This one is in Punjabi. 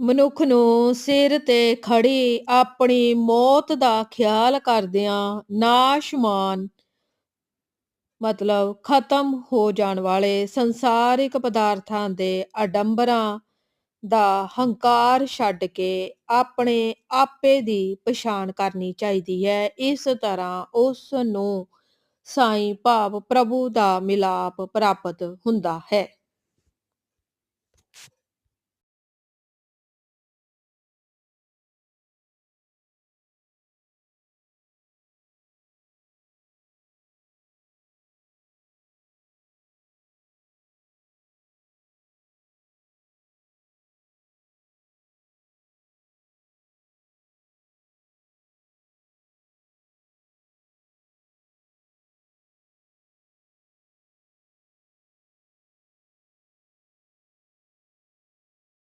ਮਨੁੱਖ ਨੂੰ ਸਿਰ ਤੇ ਖੜੀ ਆਪਣੀ ਮੌਤ ਦਾ ਖਿਆਲ ਕਰਦਿਆਂ ਨਾਸ਼ਮਾਨ, ਮਤਲਬ ਖਤਮ ਹੋ ਜਾਣ ਵਾਲੇ ਸੰਸਾਰਿਕ ਪਦਾਰਥਾਂ ਦੇ ਅਡੰਬਰਾਂ ਦਾ ਹੰਕਾਰ ਛੱਡ ਕੇ ਆਪਣੇ ਆਪੇ ਦੀ ਪਛਾਣ ਕਰਨੀ ਚਾਹੀਦੀ ਹੈ। ਇਸ ਤਰ੍ਹਾਂ ਉਸ ਨੂੰ ਸਾਈਂ ਭਾਵ ਪ੍ਰਭੂ ਦਾ ਮਿਲਾਪ ਪ੍ਰਾਪਤ ਹੁੰਦਾ ਹੈ।